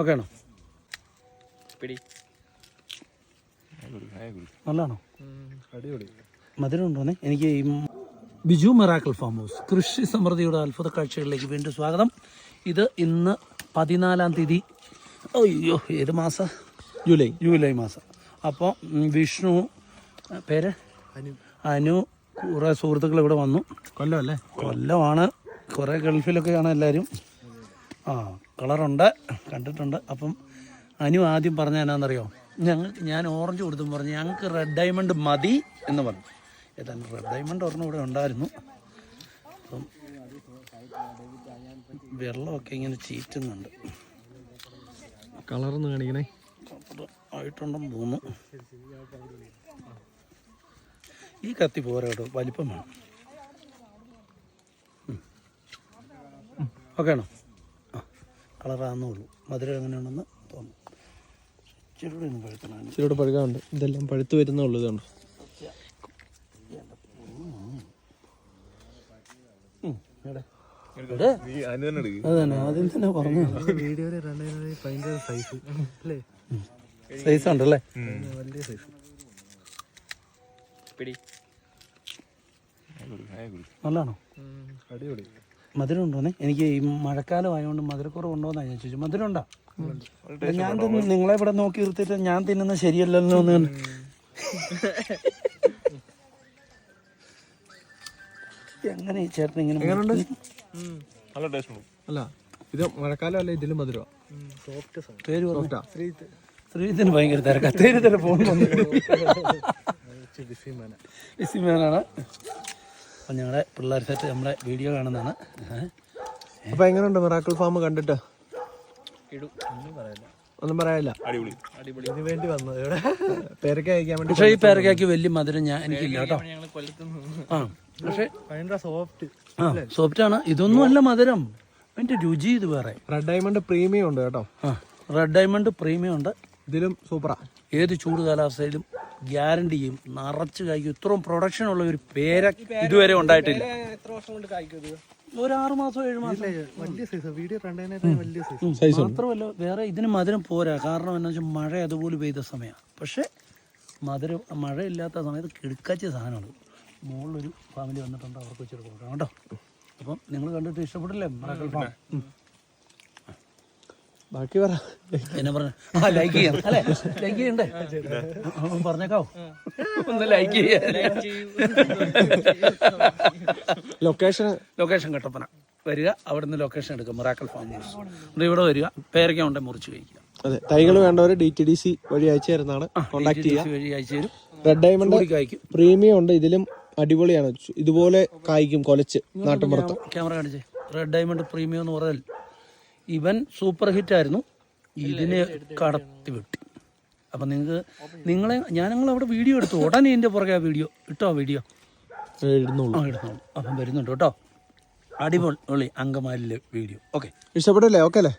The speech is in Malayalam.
ഓക്കെ ആണോ? പിടി. നല്ലതാണോ? അടിപൊളി. മധുരം ഉണ്ടോന്നെ എനിക്ക് ഈ ബിജു മെറാക്കൽ ഫാം ഹൗസ് കൃഷി സമൃദ്ധിയുടെ അത്ഭുത കാഴ്ചകളിലേക്ക് വീണ്ടും സ്വാഗതം. ഇത് ഇന്ന് പതിനാലാം തീയതി. അയ്യോ ഏത് മാസം? ജൂലൈ. ജൂലൈ മാസം. അപ്പോൾ വിഷ്ണു പേര് പേര്? അനു. കുറേ സുഹൃത്തുക്കൾ ഇവിടെ വന്നു. കൊല്ലം അല്ലേ? കൊല്ലമാണ്. കുറേ ഗൾഫിലൊക്കെയാണ് എല്ലാവരും ആ കളറുണ്ട് കണ്ടിട്ടുണ്ട്. അപ്പം അനു ആദ്യം പറഞ്ഞ എന്നാണെന്നറിയോ ഞങ്ങൾക്ക് ഞാൻ ഓറഞ്ച് കൊടുത്തും പറഞ്ഞു ഞങ്ങൾക്ക് റെഡ് ഡയമണ്ട് മതി എന്ന് പറഞ്ഞു. ഏതാണ്ട് റെഡ് ഡയമണ്ട് ഒരെണ്ണം ഇവിടെ ഉണ്ടായിരുന്നു. അപ്പം വെള്ളമൊക്കെ ഇങ്ങനെ ചീറ്റുന്നുണ്ട്. കളർന്ന് കാണിക്കണേ. ആയിട്ടുണ്ടെന്ന് തോന്നുന്നു. ഈ കത്തി പോരാ കേട്ടോ വലിപ്പം വേണം. ഓക്കെ ആണോ? കളറാകുന്നുള്ളൂ മധുരം എങ്ങനെയാണെന്ന് തോന്നുന്നു ഇച്ചിരി കൂടി ഒന്ന് പഴുത്തണം ഇച്ചിരി പഴുകാറുണ്ട് ഇതെല്ലാം പഴുത്ത് വരുന്നുള്ളൂ ഇതുണ്ട് അത് തന്നെ ആദ്യം തന്നെ പറഞ്ഞു. സൈസ് ഉണ്ടല്ലേ? വലിയ സൈസ് നല്ലതാണോ? അടിപൊളി. മധുരം ഉണ്ടോന്നേ എനിക്ക് ഈ മഴക്കാലം ആയതുകൊണ്ട് മധുരക്കുറവ് ഉണ്ടോന്നാ ഞാൻ ചോദിച്ചു. മധുരം ഉണ്ടോ ഞാൻ തിന്നു നിങ്ങളെ ഇവിടെ നോക്കി നിർത്തിയിട്ട് ഞാൻ തിന്നുന്ന ശരിയല്ലല്ലോ എന്ന് എങ്ങനെ ചേട്ടൻ ഇങ്ങനെ നല്ല ടേസ്റ്റ് അല്ല ഇത് മഴക്കാലം അല്ല ഇതിലും മധുരം സോഫ്റ്റ് പേര് പറഞ്ഞു? ശ്രീജിത്തിന് ഭയങ്കര തിരക്കാ. തേര് ഫോൺ വിസിമാനാണ് അപ്പം ഞങ്ങളുടെ പിള്ളേർ സെറ്റ് നമ്മുടെ വീഡിയോ കാണുന്നതാണ്. അപ്പം എങ്ങനെയുണ്ട് മിറാക്കിൾ ഫാം കണ്ടിട്ട്? ഒന്നും പറയാനില്ല. അടിപൊളി. അടിപൊളി. ഇതിന് വേണ്ടി വന്നത് ഇവിടെ പേരക്ക അയക്കാൻ വേണ്ടി പക്ഷേ ഈ പേരക്കാക്ക് വലിയ മധുരം ഞാൻ എനിക്കില്ല കേട്ടോ. ആ പക്ഷേ ഭയങ്കര സോഫ്റ്റ് ആ സോഫ്റ്റ് ആണ്. ഇതൊന്നും അല്ല മധുരം. അതിന്റെ രുചി ഇത് വേറെ. റെഡ് ഡയമണ്ട് പ്രീമിയം ഉണ്ട് കേട്ടോ. ആ റെഡ് ഡയമണ്ട് പ്രീമിയം ഉണ്ട്. ഇതിലും സൂപ്പറാ ഏത് ചൂട് കാലാവസ്ഥയിലും ഗ്യാരണ്ടി ചെയ്യും നിറച്ച് കായ്ക്കും. ഇത്രയും പ്രൊഡക്ഷൻ ഉള്ള ഒരു പേര ഇതുവരെ ഉണ്ടായിട്ടില്ല. എത്ര വർഷം കൊണ്ട് കായ്ക്കും ഒരു ആറ് മാസം ഏഴ് മാസം വലിയ സൈസ് വീഡിയോ വലിയ സൈസ് മാത്രമല്ല വേറെ ഇതിന് മധുരം പോരാ. കാരണം എന്താ വെച്ചാൽ മഴ അതുപോലെ പെയ്ത സമയമാണ് പക്ഷേ മധുരം മഴയില്ലാത്ത സമയത്ത് കിടക്കാച്ച സാധനമാണ്. മുകളിലൊരു ഫാമിലി വന്നിട്ടുണ്ട് അവർക്ക് വെച്ചിട്ട് കൊടുക്കാം കേട്ടോ. അപ്പം നിങ്ങൾ കണ്ടിട്ട് ഇഷ്ടപ്പെട്ടില്ലേ മറക്കൽ ഫാം. ബാക്കി പറ. എന്നെ പറഞ്ഞു? ആ ലൈക്ക് ചെയ്യാം. അല്ലേ? ലൈക്ക് ചെയ്യണ്ടേ? പറഞ്ഞേക്കാവോ? ഒന്ന് ലൈക്ക് ലൊക്കേഷൻ ലൊക്കേഷൻ കട്ടപ്പന. വരിക അവിടുന്ന് ലൊക്കേഷൻ എടുക്കുക. മൊറാക്കൽ ഫാം ഹൗസ് ഇവിടെ വരിക. പേരയ്ക്ക ഉണ്ടെ മുറിച്ച് കഴിക്കുക. അതെ തൈകൾ വേണ്ടവർ ഡി ടി ഡി സി വഴി അയച്ചു തരുന്നതാണ്. കോൺടാക്ട് ചെയ്യുക. വഴി അയച്ചു തരും. റെഡ് ഡയമണ്ട് കായ്ക്കും. പ്രീമിയം ഉണ്ട്. ഇതിലും അടിപൊളിയാണ്. ഇതുപോലെ കായ്ക്കും. കൊലച്ച് നാട്ടുമ്പുറത്ത് ക്യാമറ കാണിച്ചേ. റെഡ് ഡയമണ്ട് പ്രീമിയം എന്ന് പറഞ്ഞാൽ ഇവൻ സൂപ്പർ ഹിറ്റ് ആയിരുന്നു. ഇതിനെ കടത്തി വെട്ടി. അപ്പം നിങ്ങൾക്ക് നിങ്ങളെ ഞാൻ ഞങ്ങൾ അവിടെ വീഡിയോ എടുത്തു. ഉടനെ ഇതിന്റെ പുറകെ ആ വീഡിയോ. ഇട്ടോ വീഡിയോ? ആ അപ്പം വരുന്നുണ്ട് കേട്ടോ. അടിപൊളി അങ്കമാലിലെ വീഡിയോ. ഓക്കെ. ഇഷ്ടപ്പെട്ടില്ലേ? ഓക്കെ അല്ലേ?